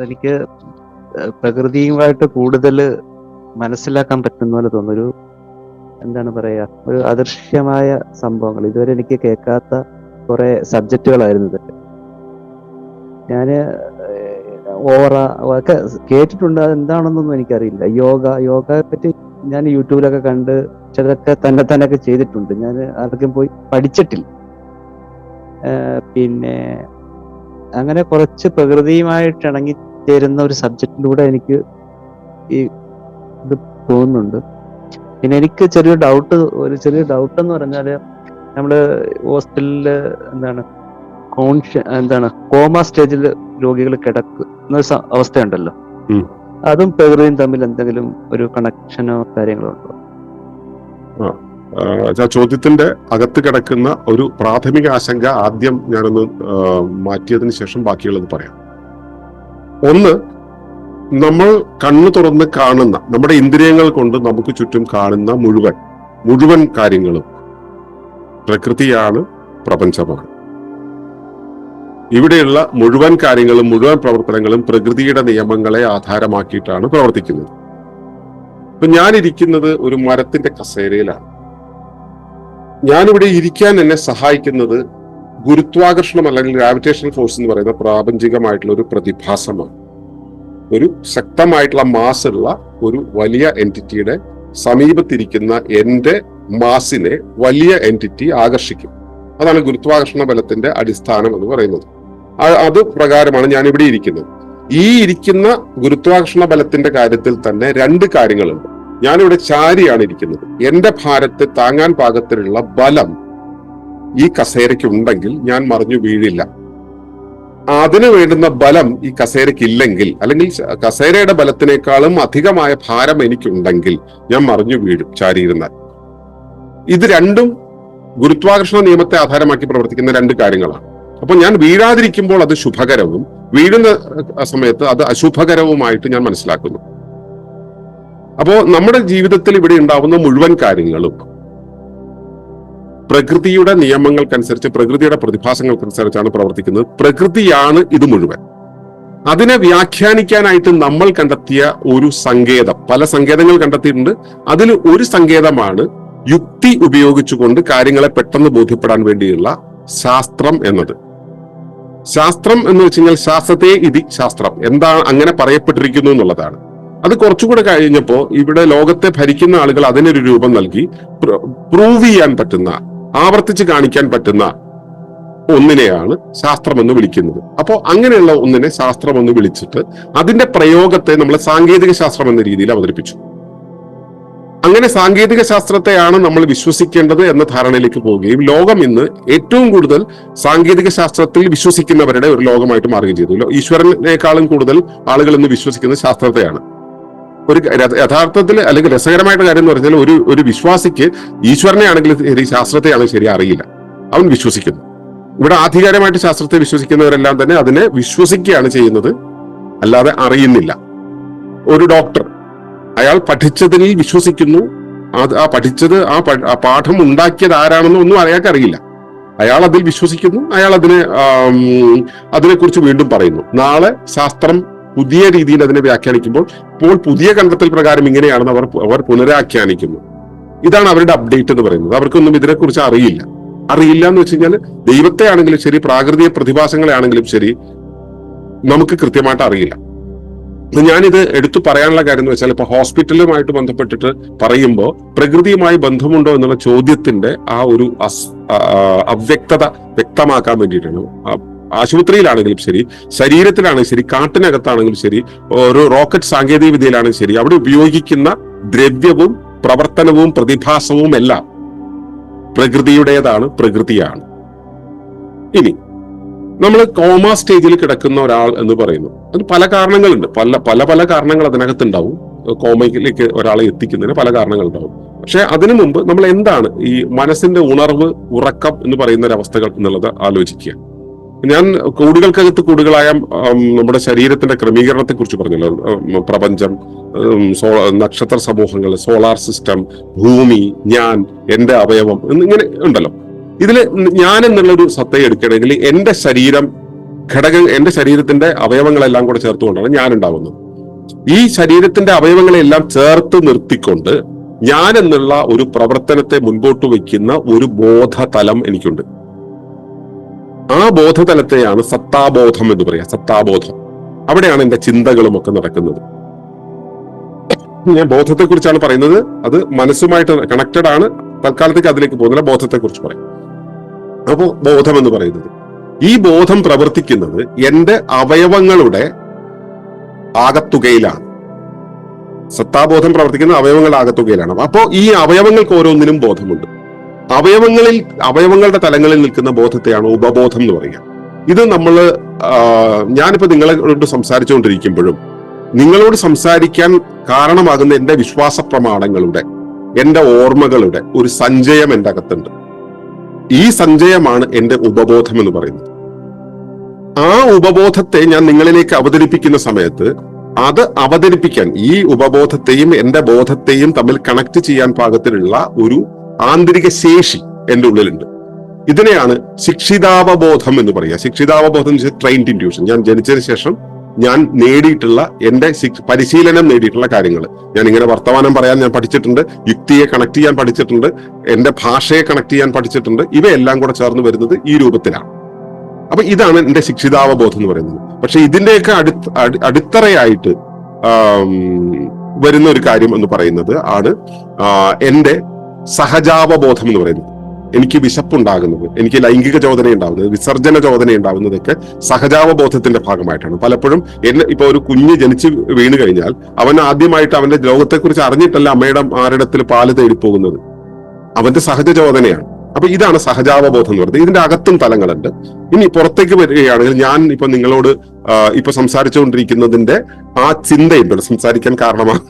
അതെനിക്ക് പ്രകൃതിയുമായിട്ട് കൂടുതൽ മനസ്സിലാക്കാൻ പറ്റുന്ന പോലെ തോന്നുന്നു. എന്താണ് പറയാ ഒരു അദൃശ്യമായ സംഭവങ്ങൾ. ഇതുവരെ എനിക്ക് കേൾക്കാത്ത കുറെ സബ്ജക്റ്റുകളായിരുന്നു ഇതൊക്കെ ഞാൻ ഓറ ഒക്കെ കേട്ടിട്ടുണ്ട്. അത് എന്താണെന്നൊന്നും എനിക്കറിയില്ല. യോഗ യോഗയെ പറ്റി ഞാൻ യൂട്യൂബിലൊക്കെ കണ്ട് ചിലതൊക്കെ തന്നെ തന്നെ ഒക്കെ ചെയ്തിട്ടുണ്ട്. ഞാൻ ആർക്കും പോയി പഠിച്ചിട്ടില്ല. പിന്നെ അങ്ങനെ കുറച്ച് പ്രകൃതിയുമായിട്ട് ഇണങ്ങി ചേരുന്ന ഒരു സബ്ജക്റ്റിലൂടെ എനിക്ക് ഈ ഇത് തോന്നുന്നുണ്ട് പിന്നെ എനിക്ക് ചെറിയ ഡൗട്ട് ഒരു ചെറിയ ഡൗട്ട് എന്ന് പറഞ്ഞാൽ നമ്മൾ ഹോസ്പിറ്റലിൽ എന്താണ് കോൺഷ്യ എന്താണ് കോമ സ്റ്റേജിൽ രോഗികൾ കിടക്കുന്ന ഒരു അവസ്ഥയുണ്ടല്ലോ. അതും പ്രകൃതിയും തമ്മിൽ എന്തെങ്കിലും ഒരു കണക്ഷനോ കാര്യങ്ങളോ ഉണ്ടോ? ചോദ്യത്തിന്റെ അകത്ത് കിടക്കുന്ന ഒരു പ്രാഥമിക ആശങ്ക ആദ്യം ഞാനൊന്ന് മാറ്റിയതിന് ശേഷം ബാക്കിയുള്ളത് പറയാം. ഒന്ന് നമ്മൾ കണ്ണു തുറന്ന് കാണുന്ന നമ്മുടെ ഇന്ദ്രിയങ്ങൾ കൊണ്ട് നമുക്ക് ചുറ്റും കാണുന്ന മുഴുവൻ മുഴുവൻ കാര്യങ്ങളും പ്രകൃതിയാണ് പ്രപഞ്ചമാണ്. ഇവിടെയുള്ള മുഴുവൻ കാര്യങ്ങളും മുഴുവൻ പ്രവർത്തനങ്ങളും പ്രകൃതിയുടെ നിയമങ്ങളെ ആധാരമാക്കിയിട്ടാണ് പ്രവർത്തിക്കുന്നത്. ഇപ്പൊ ഞാനിരിക്കുന്നത് ഒരു മരത്തിന്റെ കസേരയിലാണ്. ഞാനിവിടെ ഇരിക്കാൻ എന്നെ സഹായിക്കുന്നത് ഗുരുത്വാകർഷണം അല്ലെങ്കിൽ ഗ്രാവിറ്റേഷണൽ ഫോഴ്സ് എന്ന് പറയുന്ന പ്രാപഞ്ചികമായിട്ടുള്ള ഒരു പ്രതിഭാസമാണ്. ഒരു ശക്തമായിട്ടുള്ള ഉള്ള ഒരു വലിയ എന്റിറ്റിയുടെ സമീപത്തിരിക്കുന്ന എന്റെ മാസിനെ വലിയ എന്റിറ്റി ആകർഷിക്കും. അതാണ് ഗുരുത്വാകർഷണ ബലത്തിന്റെ അടിസ്ഥാനം എന്ന് പറയുന്നത്. അത് പ്രകാരമാണ് ഞാൻ ഇവിടെ ഇരിക്കുന്നത്. ഈ ഇരിക്കുന്ന ഗുരുത്വാകർഷണ ബലത്തിന്റെ കാര്യത്തിൽ തന്നെ രണ്ട് കാര്യങ്ങളുണ്ട്. ഞാനിവിടെ ചാരിയാണ് ഇരിക്കുന്നത്. എന്റെ ഭാരത്തെ താങ്ങാൻ പാകത്തിലുള്ള ബലം ഈ കസേരയ്ക്ക് ഉണ്ടെങ്കിൽ ഞാൻ മറിഞ്ഞു വീഴില്ല. അതിന് വേണ്ടുന്ന ബലം ഈ കസേരയ്ക്ക് ഇല്ലെങ്കിൽ അല്ലെങ്കിൽ കസേരയുടെ ബലത്തിനേക്കാളും അധികമായ ഭാരം എനിക്കുണ്ടെങ്കിൽ ഞാൻ മറിഞ്ഞു വീഴും ചാരിയിരുന്നാൽ ഇത് രണ്ടും ഗുരുത്വാകർഷണ നിയമത്തെ ആധാരമാക്കി പ്രവർത്തിക്കുന്ന രണ്ട് കാര്യങ്ങളാണ്. അപ്പൊ ഞാൻ വീഴാതിരിക്കുമ്പോൾ അത് ശുഭകരവും വീഴുന്ന സമയത്ത് അത് അശുഭകരവുമായിട്ട് ഞാൻ മനസ്സിലാക്കുന്നു. അപ്പോ നമ്മുടെ ജീവിതത്തിൽ ഇവിടെ ഉണ്ടാവുന്ന മുഴുവൻ കാര്യങ്ങളും പ്രകൃതിയുടെ നിയമങ്ങൾക്കനുസരിച്ച് പ്രകൃതിയുടെ പ്രതിഭാസങ്ങൾക്കനുസരിച്ചാണ് പ്രവർത്തിക്കുന്നത്. പ്രകൃതിയാണ് ഇത് മുഴുവൻ. അതിനെ വ്യാഖ്യാനിക്കാനായിട്ട് നമ്മൾ കണ്ടെത്തിയ ഒരു സങ്കേതം പല സങ്കേതങ്ങൾ കണ്ടെത്തിയിട്ടുണ്ട്. അതിൽ ഒരു സങ്കേതമാണ് യുക്തി ഉപയോഗിച്ചുകൊണ്ട് കാര്യങ്ങളെ പെട്ടെന്ന് ബോധ്യപ്പെടാൻ വേണ്ടിയുള്ള ശാസ്ത്രം എന്നത്. ശാസ്ത്രം എന്ന് വെച്ച് കഴിഞ്ഞാൽ ശാസ്ത്രത്തെ ഇതി ശാസ്ത്രം. എന്താണ് അങ്ങനെ പറയപ്പെട്ടിരിക്കുന്നു എന്നുള്ളതാണ്. അത് കുറച്ചുകൂടെ കഴിഞ്ഞപ്പോൾ ഇവിടെ ലോകത്തെ ഭരിക്കുന്ന ആളുകൾ അതിനൊരു രൂപം നൽകി. പ്രൂവ് ചെയ്യാൻ പറ്റുന്ന ആവർത്തിച്ച് കാണിക്കാൻ പറ്റുന്ന ഒന്നിനെയാണ് ശാസ്ത്രമെന്ന് വിളിക്കുന്നത്. അപ്പോൾ അങ്ങനെയുള്ള ഒന്നിനെ ശാസ്ത്രം എന്ന് വിളിച്ചിട്ട് അതിന്റെ പ്രയോഗത്തെ നമ്മൾ സാങ്കേതിക ശാസ്ത്രം എന്ന രീതിയിൽ അവതരിപ്പിച്ചു. അങ്ങനെ സാങ്കേതിക ശാസ്ത്രത്തെയാണ് നമ്മൾ വിശ്വസിക്കേണ്ടത് എന്ന ധാരണയിലേക്ക് പോവുകയും ലോകം ഇന്ന് ഏറ്റവും കൂടുതൽ സാങ്കേതിക ശാസ്ത്രത്തിൽ വിശ്വസിക്കുന്നവരുടെ ഒരു ലോകമായിട്ട് മാറുകയും ചെയ്തു. ഈശ്വരനേക്കാളും കൂടുതൽ ആളുകൾ ഇന്ന് വിശ്വസിക്കുന്നത് ശാസ്ത്രത്തെയാണ്. ഒരു യഥാർത്ഥത്തിൽ അല്ലെങ്കിൽ രസകരമായിട്ട് കാര്യം എന്ന് പറഞ്ഞാൽ ഒരു ഒരു വിശ്വാസിക്ക് ഈശ്വരനെ ആണെങ്കിലും ശരി ശാസ്ത്രത്തെ ആണെങ്കിലും ശരി അറിയില്ല. അവൻ വിശ്വസിക്കുന്നു. ഇവിടെ ആധികാരമായിട്ട് ശാസ്ത്രത്തെ വിശ്വസിക്കുന്നവരെല്ലാം തന്നെ അതിനെ വിശ്വസിക്കുകയാണ് ചെയ്യുന്നത്. അല്ലാതെ അറിയുന്നില്ല. ഒരു ഡോക്ടർ അയാൾ പഠിച്ചതിൽ വിശ്വസിക്കുന്നു. അത് ആ പഠിച്ചത് ആ പാഠം ഉണ്ടാക്കിയത് ആരാണെന്ന് ഒന്നും അയാൾക്ക് അറിയില്ല. അയാൾ അതിൽ വിശ്വസിക്കുന്നു. അയാൾ അതിനെ അതിനെക്കുറിച്ച് വീണ്ടും പറയുന്നു. നാളെ ശാസ്ത്രം പുതിയ രീതിയിൽ അതിനെ വ്യാഖ്യാനിക്കുമ്പോൾ ഇപ്പോൾ പുതിയ കണ്ടെത്തൽ പ്രകാരം ഇങ്ങനെയാണെന്ന് അവർ അവർ പുനരാഖ്യാനിക്കുന്നു. ഇതാണ് അവരുടെ അപ്ഡേറ്റ് എന്ന് പറയുന്നത്. അവർക്കൊന്നും ഇതിനെക്കുറിച്ച് അറിയില്ല. അറിയില്ല എന്ന് വെച്ച് കഴിഞ്ഞാൽ ദൈവത്തെ ആണെങ്കിലും ശരി പ്രാകൃതിക പ്രതിഭാസങ്ങളെ ആണെങ്കിലും ശരി നമുക്ക് കൃത്യമായിട്ട് അറിയില്ല. ഞാനിത് എടുത്തു പറയാനുള്ള കാര്യം എന്ന് വെച്ചാൽ ഇപ്പൊ ഹോസ്പിറ്റലുമായിട്ട് ബന്ധപ്പെട്ടിട്ട് പറയുമ്പോൾ പ്രകൃതിയുമായി ബന്ധമുണ്ടോ എന്നുള്ള ചോദ്യത്തിന്റെ ആ ഒരു അവ്യക്തത വ്യക്തമാക്കാൻ വേണ്ടിയിട്ടാണ്. ആശുപത്രിയിലാണെങ്കിലും ശരി ശരീരത്തിലാണെങ്കിലും ശരി കാട്ടിനകത്താണെങ്കിലും ശരി ഒരു റോക്കറ്റ് സാങ്കേതിക വിദ്യയിലാണെങ്കിലും ശരി അവിടെ ഉപയോഗിക്കുന്ന ദ്രവ്യവും പ്രവർത്തനവും പ്രതിഭാസവും എല്ലാം പ്രകൃതിയുടേതാണ് പ്രകൃതിയാണ്. ഇനി നമ്മൾ കോമ സ്റ്റേജിൽ കിടക്കുന്ന ഒരാൾ എന്ന് പറയുന്നു. അതിന് പല കാരണങ്ങളുണ്ട്. പല പല പല കാരണങ്ങൾ അതിനകത്ത് ഉണ്ടാവും കോമയിലേക്ക് ഒരാളെ എത്തിക്കുന്നതിന് പല കാരണങ്ങൾ ഉണ്ടാവും പക്ഷെ അതിനു മുമ്പ് നമ്മൾ എന്താണ് ഈ മനസ്സിന്റെ ഉണർവ് ഉറക്കം എന്ന് പറയുന്ന ഒരു അവസ്ഥകൾ എന്നുള്ളത് ആലോചിക്കുക. ഞാൻ കൂടുകൾക്കകത്ത് കൂടുകളായ നമ്മുടെ ശരീരത്തിന്റെ ക്രമീകരണത്തെ കുറിച്ച് പറഞ്ഞല്ലോ പ്രപഞ്ചം സോ നക്ഷത്ര സമൂഹങ്ങൾ സോളാർ സിസ്റ്റം ഭൂമി ഞാൻ എന്റെ അവയവം എന്നിങ്ങനെ ഉണ്ടല്ലോ. ഇതിൽ ഞാൻ എന്നുള്ള ഒരു സത്തയെ എടുക്കണമെങ്കിൽ എന്റെ ശരീരം ഘടകം എന്റെ ശരീരത്തിന്റെ അവയവങ്ങളെല്ലാം കൂടെ ചേർത്തുകൊണ്ടാണ് ഞാൻ ഉണ്ടാവുന്നത്. ഈ ശരീരത്തിന്റെ അവയവങ്ങളെല്ലാം ചേർത്ത് നിർത്തിക്കൊണ്ട് ഞാൻ എന്നുള്ള ഒരു പ്രവർത്തനത്തെ മുൻപോട്ട് വയ്ക്കുന്ന ഒരു ബോധതലം എനിക്കുണ്ട്. ആ ബോധതലത്തെയാണ് സത്താബോധം എന്ന് പറയാ സത്താബോധം. അവിടെയാണ് എന്റെ ചിന്തകളും ഒക്കെ നടക്കുന്നത്. ഞാൻ ബോധത്തെ കുറിച്ചാണ് പറയുന്നത്. അത് മനസ്സുമായിട്ട് കണക്റ്റഡ് ആണ്. തൽക്കാലത്തേക്ക് അതിലേക്ക് പോകുന്നില്ല ബോധത്തെ കുറിച്ച് പറയും. അപ്പോ ബോധം എന്ന് പറയുന്നത് ഈ ബോധം പ്രവർത്തിക്കുന്നത് എന്റെ അവയവങ്ങളുടെ ആകത്തുകയിലാണ്. സത്താബോധം പ്രവർത്തിക്കുന്ന അവയവങ്ങളുടെ ആകത്തുകയിലാണ്. അപ്പോ ഈ അവയവങ്ങൾക്ക് ഓരോന്നിനും ബോധമുണ്ട്. അവയവങ്ങളിൽ അവയവങ്ങളുടെ തലങ്ങളിൽ നിൽക്കുന്ന ബോധത്തെയാണ് ഉപബോധം എന്ന് പറയുക. ഇത് നമ്മൾ ഞാനിപ്പോൾ നിങ്ങളോട് സംസാരിച്ചുകൊണ്ടിരിക്കുമ്പോഴും നിങ്ങളോട് സംസാരിക്കാൻ കാരണമാകുന്ന എന്റെ വിശ്വാസ പ്രമാണങ്ങളുടെ എന്റെ ഓർമ്മകളുടെ ഒരു സഞ്ചയം എന്റെ അകത്തുണ്ട്. ഈ സഞ്ചയമാണ് എന്റെ ഉപബോധം എന്ന് പറയുന്നത്. ആ ഉപബോധത്തെ ഞാൻ നിങ്ങളിലേക്ക് അവതരിപ്പിക്കുന്ന സമയത്ത് അത് അവതരിപ്പിക്കാൻ ഈ ഉപബോധത്തെയും എന്റെ ബോധത്തെയും തമ്മിൽ കണക്ട് ചെയ്യാൻ പാകത്തിലുള്ള ഒരു ആന്തരിക ശേഷി എന്റെ ഉള്ളിലുണ്ട്. ഇതിനെയാണ് ശിക്ഷിതാവബോധം എന്ന് പറയുക. ശിക്ഷിതാവബോധം എന്ന് വെച്ചാൽ ട്രെയിൻഡ് ഇൻഡ്യൂഷൻ ഞാൻ ജനിച്ചതിന് ശേഷം ഞാൻ നേടിയിട്ടുള്ള എന്റെ പരിശീലനം നേടിയിട്ടുള്ള കാര്യങ്ങൾ. ഞാൻ ഇങ്ങനെ വർത്തമാനം പറയാൻ ഞാൻ പഠിച്ചിട്ടുണ്ട് യുക്തിയെ കണക്ട് ചെയ്യാൻ പഠിച്ചിട്ടുണ്ട് എന്റെ ഭാഷയെ കണക്ട് ചെയ്യാൻ പഠിച്ചിട്ടുണ്ട് ഇവയെല്ലാം കൂടെ ചേർന്ന് വരുന്നത് ഈ രൂപത്തിലാണ്. അപ്പൊ ഇതാണ് എന്റെ ശിക്ഷിതാവബോധം എന്ന് പറയുന്നത്. പക്ഷെ ഇതിന്റെയൊക്കെ അടി- അടിത്തറയായിട്ട് വരുന്ന ഒരു കാര്യം എന്ന് പറയുന്നത് ആണ് എന്റെ സഹജാവബോധം എന്ന് പറയുന്നത്. എനിക്ക് വിശപ്പുണ്ടാകുന്നത് എനിക്ക് ലൈംഗിക ചോദന ഉണ്ടാകുന്നത് വിസർജന ചോദന ഉണ്ടാകുന്നതൊക്കെ സഹജാവബോധത്തിന്റെ ഭാഗമായിട്ടാണ്. പലപ്പോഴും എന്നെ ഇപ്പൊ ഒരു കുഞ്ഞ് ജനിച്ച് വീണ് കഴിഞ്ഞാൽ അവൻ ആദ്യമായിട്ട് അവന്റെ ലോകത്തെക്കുറിച്ച് അറിഞ്ഞിട്ടല്ല അമ്മയുടെ ആരിടത്തിൽ പാൽ തേടി പോകുന്നത് അവന്റെ സഹജ ചോദനയാണ്. അപ്പൊ ഇതാണ് സഹജാവബോധം എന്ന് പറയുന്നത്. ഇതിന്റെ അകത്തും തലങ്ങളുണ്ട്. ഇനി പുറത്തേക്ക് വരികയാണെങ്കിൽ ഞാൻ ഇപ്പൊ നിങ്ങളോട് ഇപ്പൊ സംസാരിച്ചുകൊണ്ടിരിക്കുന്നതിന്റെ ആ ചിന്തയുണ്ടല്ലോ സംസാരിക്കാൻ കാരണമാണ്.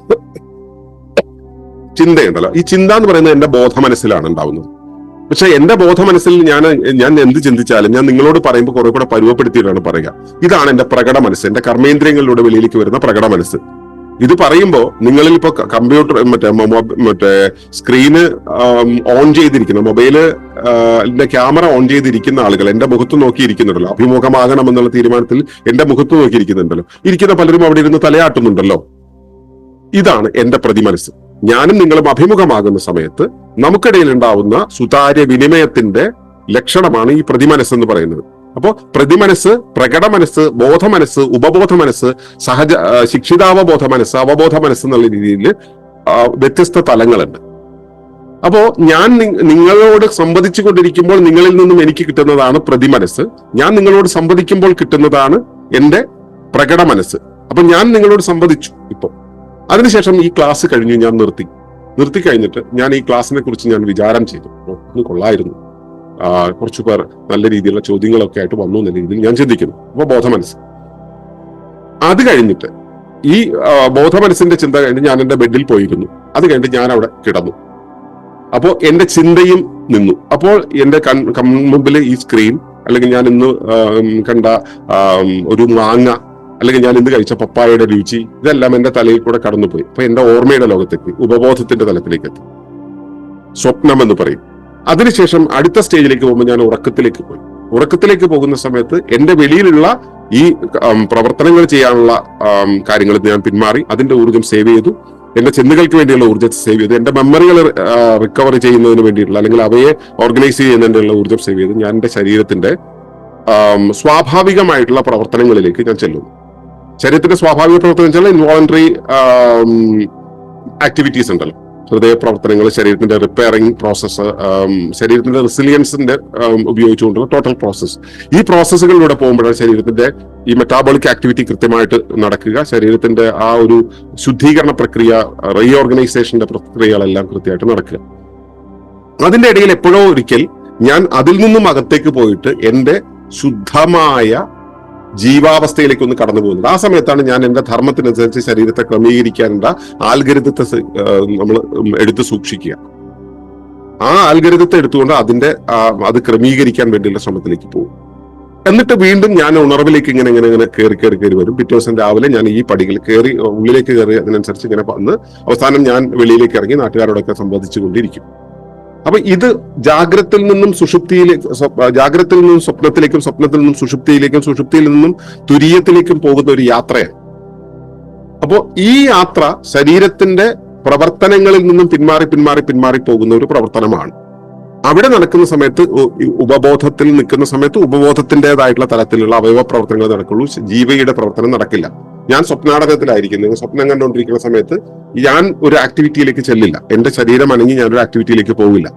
ചിന്തയുണ്ടല്ലോ. ഈ ചിന്ത എന്ന് പറയുന്നത് എന്റെ ബോധ മനസ്സിലാണ് ഉണ്ടാവുന്നത്. പക്ഷെ എന്റെ ബോധ മനസ്സിൽ ഞാൻ ഞാൻ എന്ത് ചിന്തിച്ചാലും ഞാൻ നിങ്ങളോട് പറയുമ്പോൾ കുറെ കൂടെ പരുവപ്പെടുത്തിയിട്ടാണ് പറയുക. ഇതാണ് എന്റെ പ്രകട മനസ്സ് എന്റെ കർമ്മേന്ദ്രിയങ്ങളിലൂടെ വെളിയിലേക്ക് വരുന്ന പ്രകട മനസ്സ് ഇത് പറയുമ്പോൾ നിങ്ങളിൽ ഇപ്പൊ കമ്പ്യൂട്ടർ മറ്റേ മറ്റേ സ്ക്രീന് ഓൺ ചെയ്തിരിക്കുന്ന മൊബൈൽ ക്യാമറ ഓൺ ചെയ്തിരിക്കുന്ന ആളുകൾ എന്റെ മുഖത്ത് നോക്കിയിരിക്കുന്നുണ്ടല്ലോ. അഭിമുഖമാകണം എന്നുള്ള തീരുമാനത്തിൽ എന്റെ മുഖത്ത് നോക്കിയിരിക്കുന്നുണ്ടല്ലോ. ഇരിക്കുന്ന പലരും അവിടെ ഇരുന്ന് തലയാട്ടുന്നുണ്ടല്ലോ. ഇതാണ് എന്റെ പ്രതിമനസ്സ്. ഞാനും നിങ്ങളും അഭിമുഖമാകുന്ന സമയത്ത് നമുക്കിടയിൽ ഉണ്ടാവുന്ന സുതാര്യ വിനിമയത്തിന്റെ ലക്ഷണമാണ് ഈ പ്രതിമനസ് എന്ന് പറയുന്നത്. അപ്പോൾ പ്രതിമനസ് പ്രകട മനസ്സ് ബോധ മനസ്സ് ഉപബോധ മനസ്സ് സഹജ ശിക്ഷിതാവബോധ മനസ്സ് അവബോധ മനസ്സ് എന്നുള്ള രീതിയിൽ വ്യത്യസ്ത തലങ്ങളുണ്ട്. അപ്പോ ഞാൻ നിങ്ങളോട് സംവദിച്ചു കൊണ്ടിരിക്കുമ്പോൾ നിങ്ങളിൽ നിന്നും എനിക്ക് കിട്ടുന്നതാണ് പ്രതിമനസ് ഞാൻ നിങ്ങളോട് സംവദിക്കുമ്പോൾ കിട്ടുന്നതാണ് എന്റെ പ്രകട മനസ്സ് അപ്പൊ ഞാൻ നിങ്ങളോട് സംവദിച്ചു ഇപ്പൊ. അതിനുശേഷം ഈ ക്ലാസ് കഴിഞ്ഞ് ഞാൻ നിർത്തി. നിർത്തി കഴിഞ്ഞിട്ട് ഞാൻ ഈ ക്ലാസ്സിനെ കുറിച്ച് ഞാൻ വിചാരം ചെയ്തു. കൊള്ളായിരുന്നു. കുറച്ചു പേർ നല്ല രീതിയിലുള്ള ചോദ്യങ്ങളൊക്കെ ആയിട്ട് വന്നു എന്ന രീതിയിൽ ഞാൻ ചിന്തിക്കുന്നു. അപ്പൊ ബോധമനസ് അത് കഴിഞ്ഞിട്ട് ഈ ബോധമനസ്സിന്റെ ചിന്ത കഴിഞ്ഞ് ഞാൻ എന്റെ ബെഡിൽ പോയിരുന്നു. അത് കഴിഞ്ഞിട്ട് ഞാൻ അവിടെ കിടന്നു. അപ്പോൾ എന്റെ ചിന്തയും നിന്നു. അപ്പോൾ എന്റെ കൺ- മുമ്പിൽ ഈ സ്ക്രീൻ അല്ലെങ്കിൽ ഞാൻ ഇന്ന് കണ്ട ഒരു മാങ്ങ അല്ലെങ്കിൽ ഞാൻ ഇന്ന് കഴിച്ച പപ്പായയുടെ രുചി ഇതെല്ലാം എന്റെ തലയിൽ കൂടെ കടന്നുപോയി. അപ്പൊ എന്റെ ഓർമ്മയുടെ ലോകത്തേക്ക് ഉപബോധത്തിന്റെ തലത്തിലേക്ക് എത്തി സ്വപ്നം എന്ന് പറയും. അതിനുശേഷം അടുത്ത സ്റ്റേജിലേക്ക് പോകുമ്പോൾ ഞാൻ ഉറക്കത്തിലേക്ക് പോയി. ഉറക്കത്തിലേക്ക് പോകുന്ന സമയത്ത് എന്റെ വെളിയിലുള്ള ഈ പ്രവർത്തനങ്ങൾ ചെയ്യാനുള്ള കാര്യങ്ങൾ ഞാൻ പിന്മാറി അതിന്റെ ഊർജം സേവ് ചെയ്തു. എന്റെ ചിന്തകൾക്ക് വേണ്ടിയുള്ള ഊർജം സേവ് ചെയ്തു. എന്റെ മെമ്മറികൾ റിക്കവർ ചെയ്യുന്നതിന് വേണ്ടിയിട്ടുള്ള അല്ലെങ്കിൽ അവയെ ഓർഗനൈസ് ചെയ്യുന്നതിനുള്ള ഊർജം സേവ് ചെയ്തു. ഞാൻ എന്റെ ശരീരത്തിന്റെ സ്വാഭാവികമായിട്ടുള്ള പ്രവർത്തനങ്ങളിലേക്ക് ഞാൻ ചെല്ലുന്നു. ശരീരത്തിന്റെ സ്വാഭാവിക പ്രവർത്തനം വെച്ചാൽ ഇൻവോളണ്ടറി ആക്ടിവിറ്റീസ് ഉണ്ടല്ലോ. ഹൃദയ പ്രവർത്തനങ്ങൾ ശരീരത്തിന്റെ റിപ്പയറിംഗ് പ്രോസസ്സ് ശരീരത്തിന്റെ റെസിലിയൻസിന്റെ ഉപയോഗിച്ചുകൊണ്ടുള്ള ടോട്ടൽ പ്രോസസ്സ് ഈ പ്രോസസ്സുകളിലൂടെ പോകുമ്പോഴാണ് ശരീരത്തിന്റെ ഈ മെറ്റാബോളിക് ആക്ടിവിറ്റി കൃത്യമായിട്ട് നടക്കുക. ശരീരത്തിന്റെ ആ ഒരു ശുദ്ധീകരണ പ്രക്രിയ റീഓർഗനൈസേഷന്റെ പ്രക്രിയകളെല്ലാം കൃത്യമായിട്ട് നടക്കുക. അതിന്റെ ഇടയിൽ എപ്പോഴോ ഒരിക്കൽ ഞാൻ അതിൽ നിന്നും അകത്തേക്ക് പോയിട്ട് എന്റെ ശുദ്ധമായ ജീവാവസ്ഥയിലേക്ക് ഒന്ന് കടന്നു പോകുന്നത്. ആ സമയത്താണ് ഞാൻ എന്റെ ധർമ്മത്തിനനുസരിച്ച് ശരീരത്തെ ക്രമീകരിക്കാനുള്ള ആൽഗരിതത്തെ നമ്മൾ എടുത്തു സൂക്ഷിക്കുക. ആ ആൽഗരിതത്തെ എടുത്തുകൊണ്ട് അതിന്റെ അത് ക്രമീകരിക്കാൻ വേണ്ടിയുള്ള ശ്രമത്തിലേക്ക് പോകും. എന്നിട്ട് വീണ്ടും ഞാൻ ഉണർവിലേക്ക് ഇങ്ങനെ ഇങ്ങനെ ഇങ്ങനെ കയറി കയറി കയറി വരും. പിറ്റേ ദിവസം രാവിലെ ഞാൻ ഈ പടികൾ കയറി ഉള്ളിലേക്ക് കയറി അതിനനുസരിച്ച് ഇങ്ങനെ വന്ന് അവസാനം ഞാൻ വെളിയിലേക്ക് ഇറങ്ങി നാട്ടുകാരോടൊക്കെ സംവദിച്ചു കൊണ്ടിരിക്കും. അപ്പൊ ഇത് ജാഗ്രത്തിൽ നിന്നും സുഷുപ്തിയിലേക്ക് ജാഗ്രത്തിൽ നിന്നും സ്വപ്നത്തിലേക്കും സ്വപ്നത്തിൽ നിന്നും സുഷുപ്തിയിലേക്കും സുഷുപ്തിയിൽ നിന്നും തുരീയത്തിലേക്കും പോകുന്ന ഒരു യാത്രയാണ്. അപ്പോ ഈ യാത്ര ശരീരത്തിന്റെ പ്രവർത്തനങ്ങളിൽ നിന്നും പിന്മാറി പിന്മാറി പിന്മാറി പോകുന്ന ഒരു പ്രവർത്തനമാണ്. അവിടെ നടക്കുന്ന സമയത്ത് ഉപബോധത്തിൽ നിൽക്കുന്ന സമയത്ത് ഉപബോധത്തിന്റെതായിട്ടുള്ള തലത്തിലുള്ള അവയവ പ്രവർത്തനങ്ങൾ നടക്കുള്ളൂ. ജീവയുടെ പ്രവർത്തനം നടക്കില്ല. ഞാൻ സ്വപ്നാടകത്തിലായിരിക്കും. നിങ്ങൾ സ്വപ്നം കണ്ടുകൊണ്ടിരിക്കുന്ന സമയത്ത് ഞാൻ ഒരു ആക്ടിവിറ്റിയിലേക്ക് ചെല്ലില്ല. എന്റെ ശരീരം അനങ്ങി ഞാൻ ഒരു ആക്ടിവിറ്റിയിലേക്ക് പോകില്ല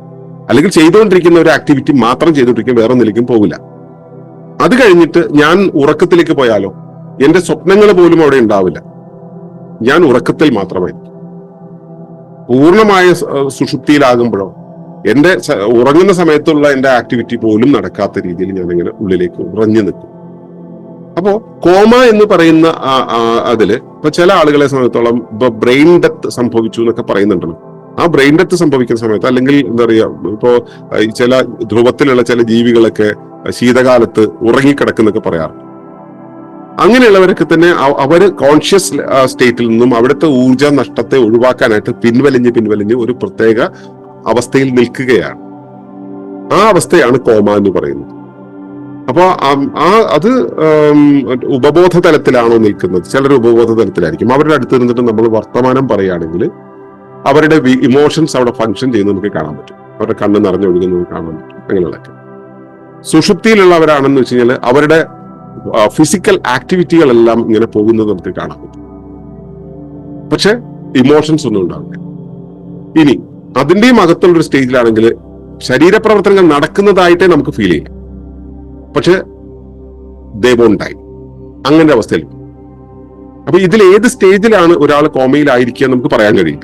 അല്ലെങ്കിൽ ചെയ്തുകൊണ്ടിരിക്കുന്ന ഒരു ആക്ടിവിറ്റി മാത്രം ചെയ്തുകൊണ്ടിരിക്കും വേറെ ഒന്നിലേക്കും പോകില്ല അത് കഴിഞ്ഞിട്ട് ഞാൻ ഉറക്കത്തിലേക്ക് പോയാലോ? എന്റെ സ്വപ്നങ്ങൾ പോലും അവിടെ ഉണ്ടാവില്ല. ഞാൻ ഉറക്കത്തിൽ മാത്രമായിരിക്കും. പൂർണമായ സുഷുപ്തിയിലാകുമ്പോഴോ? എന്റെ ഉറങ്ങുന്ന സമയത്തുള്ള എന്റെ ആക്ടിവിറ്റി പോലും നടക്കാത്ത രീതിയിൽ ഞാൻ ഇങ്ങനെ ഉള്ളിലേക്ക് ഉറഞ്ഞു നിൽക്കും. അപ്പോ കോമ എന്ന് പറയുന്ന അതിൽ ഇപ്പൊ ചില ആളുകളെ സംബന്ധിച്ചോളം ഇപ്പൊ ബ്രെയിൻ ഡെത്ത് സംഭവിച്ചു എന്നൊക്കെ പറയുന്നുണ്ടല്ലോ. ആ ബ്രെയിൻ ഡെത്ത് സംഭവിക്കുന്ന സമയത്ത് അല്ലെങ്കിൽ എന്താ പറയാ ഇപ്പോ ചില ധ്രുവത്തിലുള്ള ചില ജീവികളൊക്കെ ശീതകാലത്ത് ഉറങ്ങിക്കിടക്കുന്നൊക്കെ പറയാറുണ്ട്. അങ്ങനെയുള്ളവരൊക്കെ തന്നെ അവ- അവർ കോൺഷ്യസ് സ്റ്റേറ്റിൽ നിന്നും അവിടുത്തെ ഊർജ നഷ്ടത്തെ ഒഴിവാക്കാനായിട്ട് പിൻവലിഞ്ഞ് പിൻവലിഞ്ഞ് ഒരു പ്രത്യേക അവസ്ഥയിൽ നിൽക്കുകയാണ്. ആ അവസ്ഥയാണ് കോമ എന്ന് പറയുന്നത്. അപ്പോ ആ- അത് ഉപബോധ തലത്തിലാണോ നിൽക്കുന്നത്? ചിലർ ഉപബോധ തലത്തിലായിരിക്കും അവരുടെ അടുത്ത് നിന്നിട്ട് നമ്മൾ വർത്തമാനം പറയുകയാണെങ്കിൽ അവരുടെ ഇമോഷൻസ് അവിടെ ഫങ്ഷൻ ചെയ്യുന്നത് നമുക്ക് കാണാൻ പറ്റും. അവരുടെ കണ്ണ് നിറഞ്ഞൊഴുകുന്നത് കാണാൻ പറ്റും. അങ്ങനെയുള്ളതൊക്കെ. സുഷുപ്തിയിലുള്ളവരാണെന്ന് വെച്ച് കഴിഞ്ഞാൽ അവരുടെ ഫിസിക്കൽ ആക്ടിവിറ്റികളെല്ലാം ഇങ്ങനെ പോകുന്നത് നമുക്ക് കാണാൻ പറ്റും. പക്ഷെ ഇമോഷൻസ് ഒന്നും ഉണ്ടാവില്ല. ഇനി അതിന്റെയും അകത്തുള്ള ഒരു സ്റ്റേജിലാണെങ്കിൽ ശരീരപ്രവർത്തനങ്ങൾ നടക്കുന്നതായിട്ടേ നമുക്ക് ഫീൽ ചെയ്യും. പക്ഷെ ദേവോണ്ടായി അങ്ങനെ അവസ്ഥയിൽ. അപ്പൊ ഇതിൽ ഏത് സ്റ്റേജിലാണ് ഒരാൾ കോമയിലായിരിക്കുക നമുക്ക് പറയാൻ കഴിയും.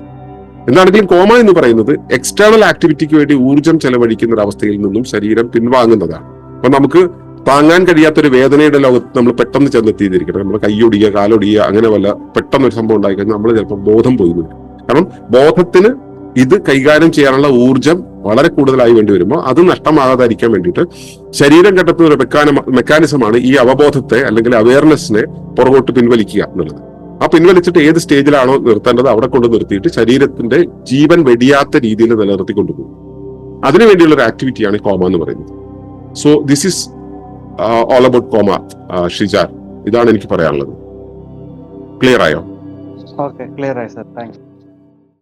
എന്താണെങ്കിലും കോമ എന്ന് പറയുന്നത് എക്സ്റ്റേണൽ ആക്ടിവിറ്റിക്ക് വേണ്ടി ഊർജം ചെലവഴിക്കുന്ന ഒരു അവസ്ഥയിൽ നിന്നും ശരീരം പിൻവാങ്ങുന്നതാണ്. അപ്പൊ നമുക്ക് താങ്ങാൻ കഴിയാത്ത ഒരു വേദനയുടെ ലോകത്ത് നമ്മൾ പെട്ടെന്ന് ചെന്നെത്തിയിരിക്കണം. നമ്മൾ കൈയൊടിയുക കാലൊടിയുക അങ്ങനെ വല്ല പെട്ടെന്ന് ഒരു സംഭവം ഉണ്ടായി കഴിഞ്ഞാൽ നമ്മൾ ചിലപ്പോൾ ബോധം പോയി കാരണം ബോധത്തിന് ഇത് കൈകാര്യം ചെയ്യാനുള്ള ഊർജം വളരെ കൂടുതലായി വേണ്ടി വരുമ്പോൾ അത് നഷ്ടമാകാതിരിക്കാൻ വേണ്ടിയിട്ട് ശരീരം കണ്ടെത്തുന്ന ഒരു മെക്കാന മെക്കാനിസമാണ് ഈ അവബോധത്തെ അല്ലെങ്കിൽ അവയർനെസ്സിനെ പുറകോട്ട് പിൻവലിക്കുക എന്നുള്ളത്. ആ പിൻവലിച്ചിട്ട് ഏത് സ്റ്റേജിലാണോ നിർത്തേണ്ടത് അവിടെ കൊണ്ട് നിർത്തിയിട്ട് ശരീരത്തിന്റെ ജീവൻ വെടിയാത്ത രീതിയിൽ നിലനിർത്തി കൊണ്ടുപോകും. അതിനു വേണ്ടിയുള്ള ഒരു ആക്ടിവിറ്റിയാണ് കോമ എന്ന് പറയുന്നത്. So this is all about comma Shijar ഇതാണ് എനിക്ക് പറയാനുള്ളത്. ക്ലിയർ ആയോ? ഓക്കെ ക്ലിയർ ആയി സർ താങ്ക്സ്